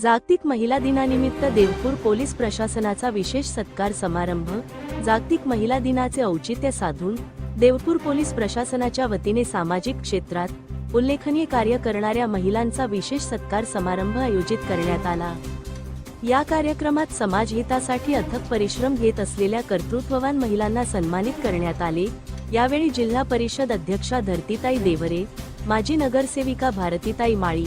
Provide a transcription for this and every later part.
जागतिक महिला दिनानिमित्त देवपूर पोलीस प्रशासनाचा विशेष सत्कार समारंभ जागतिक महिला दिनाचे औचित्य साधून देवपूर पोलीस प्रशासनाच्या वतीने सामाजिक क्षेत्रात उल्लेखनीय कार्य करणाऱ्या महिलांचा विशेष सत्कार समारंभ आयोजित करण्यात आला. या कार्यक्रमात समाजहितासाठी अथक परिश्रम घेत असलेल्या कर्तृत्ववान महिलांना सन्मानित करण्यात आले. यावेळी जिल्हा परिषद अध्यक्षा धरतीताई देवरे माजी नगरसेविका भारतीताई माळी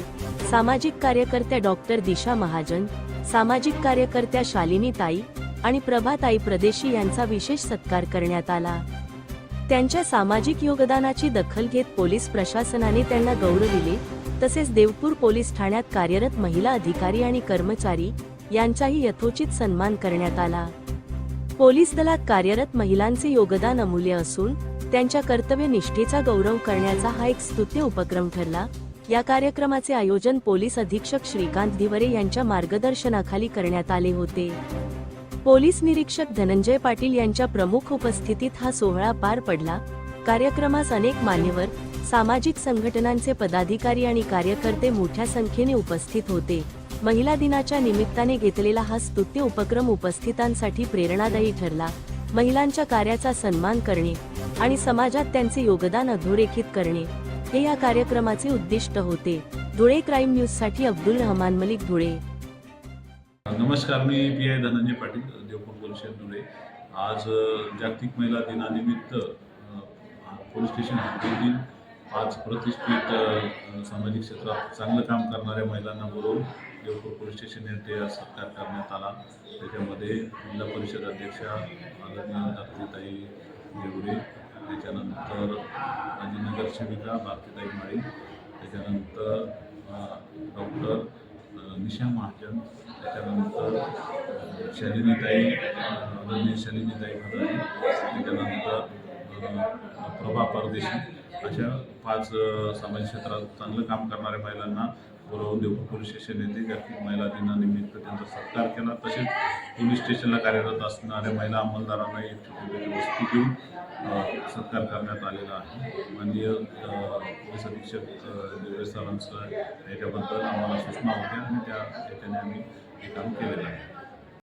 सामाजिक कार्यकर्त्या डॉक्टर दिशा महाजन सामाजिक कार्यकर्त्या शालिनी ताई आणि प्रभाताई प्रदेशी यांचा विशेष सत्कार करण्यात आला. त्यांच्या सामाजिक योगदानाची दखल घेत पोलीस प्रशासनाने त्यांना गौरविले तसेच देवपूर पोलीस ठाण्यात कार्यरत महिला अधिकारी आणि कर्मचारी यांचाही यथोचित सन्मान करण्यात आला. पोलीस दलात कार्यरत महिलांचे योगदान अमूल्य असून त्यांच्या कर्तव्यनिष्ठेचा गौरव करण्याचा हा एक स्तुत्य उपक्रम ठरला. या कार्यक्रमाचे आयोजन पोलीस अधीक्षक श्रीकांत दिवरे यांच्या मार्गदर्शनाखाली करण्यात आले होते. पोलीस निरीक्षक धनंजय पाटील यांच्या प्रमुख उपस्थितीत हा सोहळा पार पडला. कार्यक्रमास अनेक मान्यवर सामाजिक संघटनांचे पदाधिकारी आणि कार्यकर्ते मोठ्या संख्येने उपस्थित होते. महिला दिनाच्या निमित्ताने घेतलेला हा स्तुत्य उपक्रम उपस्थितांसाठी प्रेरणादायी ठरला. महिलांच्या कार्याचा सन्मान करणे आणि समाजात त्यांचे योगदान अधोरेखित करणे. हे या कार्यक्रमाचे उद्दिष्ट होते. धुळे क्राईम न्यूजसाठी अब्दुल रहमान मलिक धुळे. नमस्कार मी P I Dhananjay Patil Deopur police Dhule. आज जागतिक महिला दिनानिमित्त पोलीस स्टेशन हद्दीतील पाच प्रतिष्ठित सामाजिक क्षेत्रात चांगलं काम करणाऱ्या महिलांना बोलवून देवपूर पोलीस स्टेशन येथे आज सत्कार करण्यात आला. त्याच्यामध्ये जिल्हा परिषद अध्यक्षा आदरणीय धरतीताई देवरे त्याच्यानंतर माझी नगरसेविका भारतीताई माळी त्याच्यानंतर डॉक्टर निशा महाजन त्याच्यानंतर शालिनीताई अ, आदरणीय शालिनीताई महाराणी त्याच्यानंतर प्रभा परदेशी अशा पाच समाज क्षेत्रात चांगलं काम करणाऱ्या महिलांना बोलावून देवपूर पोलीस स्टेशन येथे जागतिक महिला दिनानिमित्त त्यांचा सत्कार केला. तसेच पोलीस स्टेशनला कार्यरत असणाऱ्या महिला अंमलदारांना एक छोटी वस्तू देऊन सत्कार करण्यात आलेला आहे. माननीय पोलीस अधीक्षक अ, सरांचं याच्याबद्दल आम्हाला सूचना होत्या आणि त्या याच्याने आम्ही हे काम केलेलं आहे.